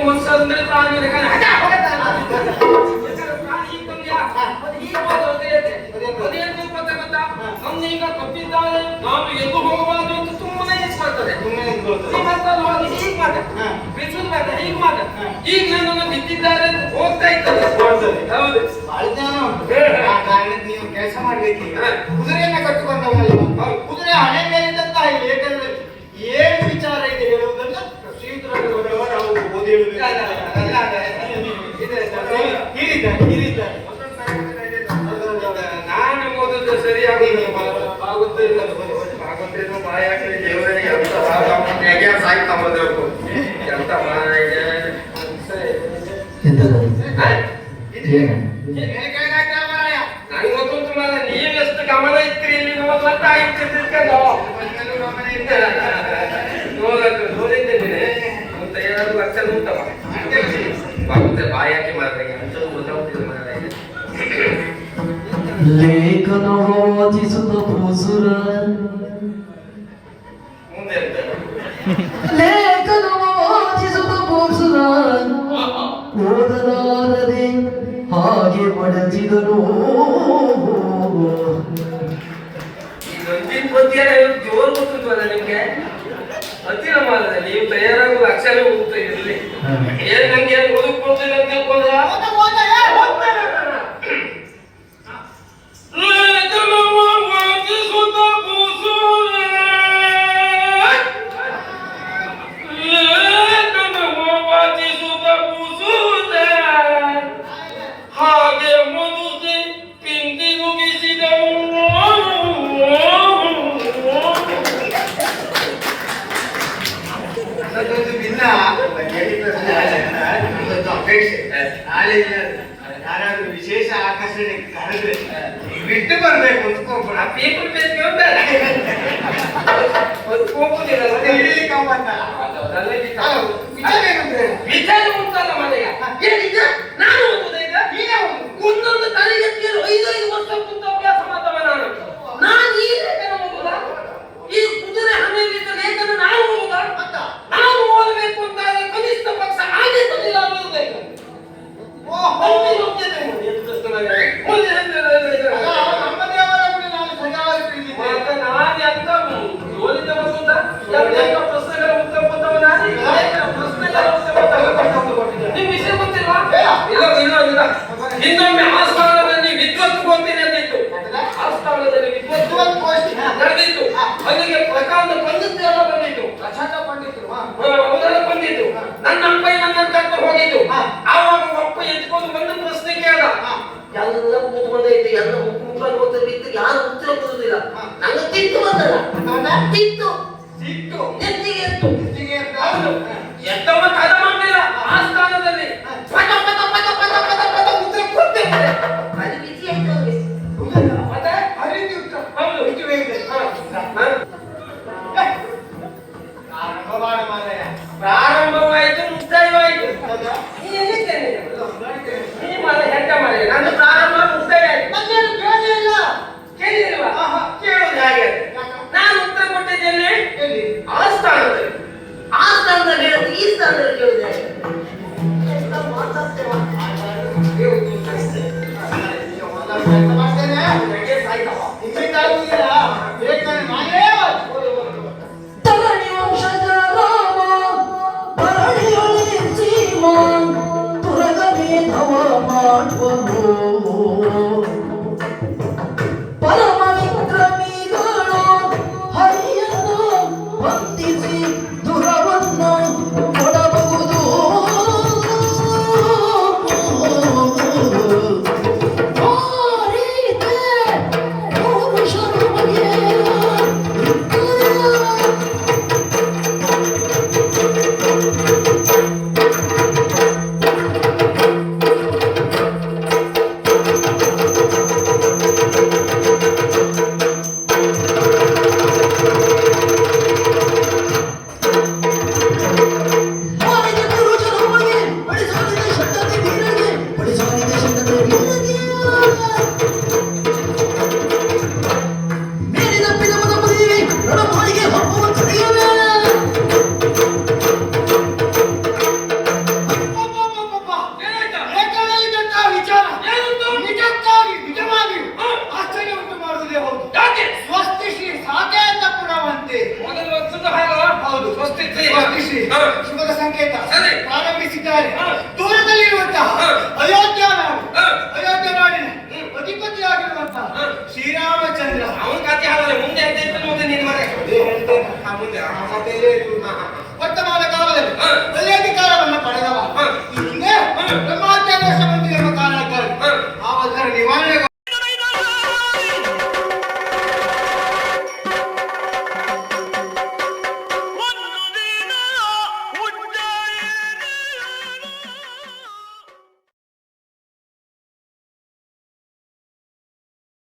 ಒಂದ್ಸಂದ್ರೆ ಪ್ರಾಣಿ ಈಗ ಕಪ್ಪಿದ್ದಾನೆ ನಾನು ಎದ್ದು ಹೋಗಬಾರದು ಅಂತ ತುಂಬಾನೇ ಇಸ್ಕೊಳ್ತದೆ ಹೀಗ್ ಮಾಡ ಈಗ ನನ್ನನ್ನು ಬಿದ್ದಿದ್ದಾರೆ ಹೋಗ್ತಾ ಇದ್ದಾರೆ. ಹೌದು. ನಾನು ಓದಿದ್ದು ಸರಿಯಾಗಿ ಆಗುತ್ತಿಲ್ಲ ಆಗುತ್ತಿಲ್ಲ ಬಾಯಾಗ್ಲಿ ದೇವರಿಗೆ ಅಂತ ಹೇಗೆ ಸಾಯ್ತಾ ಬಂದಿರ್ಬೇಕು ಎಂತ ಮಾಯಿಗೆ ನಂಗೆ ಗೊತ್ತುಂಟು ಗಮನ ಇತ್ರಿ ಇಲ್ಲಿ ನಾವು ಮತ್ತೆ ಆಗಿರ್ತಿರ್ಕೊಂಡು लेखन हो चिसुत फुसुरा చిన్న ವಿಶೇಷ ಆಕರ್ಷಣೆ ಕಾರಣ ಬಿಟ್ಟು ಬರ್ಬೇಕು ಅಂತ ಪೇಪರ್ ಮೇಲೆ ಬಂದೈತೆ ಎಲ್ಲ ಮುಖ ಗೊತ್ತಿರ್ಬೇಕು ಯಾರು ಉತ್ತರ ಕೊಡುವುದಿಲ್ಲ ನಂಗೆ ತಿತ್ತು ಬಂದಲ್ಲ ತಿತ್ತು ಸಿಟ್ಟು ನೆತ್ತಿಗೆ ಎತ್ತು ನೆತ್ತಿಗೆ ಎತ್ತು ಎತ್ತವ ಕಾಲ ಮಾಡಲಿಲ್ಲ ಆ ಸ್ಥಾನದಲ್ಲಿ ಪಟ ಪಟ ಪಟ ಪಟ ಪಟ ಪಟ ಉತ್ತರ ಕೊಟ್ಟೆ ಅದು ಮತ್ತೆ ಹರಿದು ಉತ್ತರ ಹೌದು ಬಿಸಿ ಬೇಯಿದೆ ಹಾ ಹಾ ಕಷ್ಟ ಆಗುತ್ತೆ ಆ ಸ್ಥಾನದಲ್ಲಿ ಹೇಳಿದ್ರೆ ಈ ಸ್ಥಾನದಲ್ಲಿ ಹೇಳಿದೆ ಮಾಡುವ Thank you. ಇದ್ದಾರೆ. ದೂರದಲ್ಲಿರುವಂತಹ ಅಯೋಧ್ಯ ನಾಡು. ಅಯೋಧ್ಯ ನಾಡಿನ ಅಧಿಪತಿ ಆಗಿರುವಂತಹ ಶ್ರೀರಾಮಚಂದ್ರ. ಅವನ ಕಥೆ ಹಾಗಾದ್ರೆ ಮುಂದೆ ಹೇಳ್ತೇನೆ. ಮುಂದೆ ನಿನ್ನ ಮನೆ ಮುಂದೆ ವರ್ತಮಾನ ಕಾಲದಲ್ಲಿ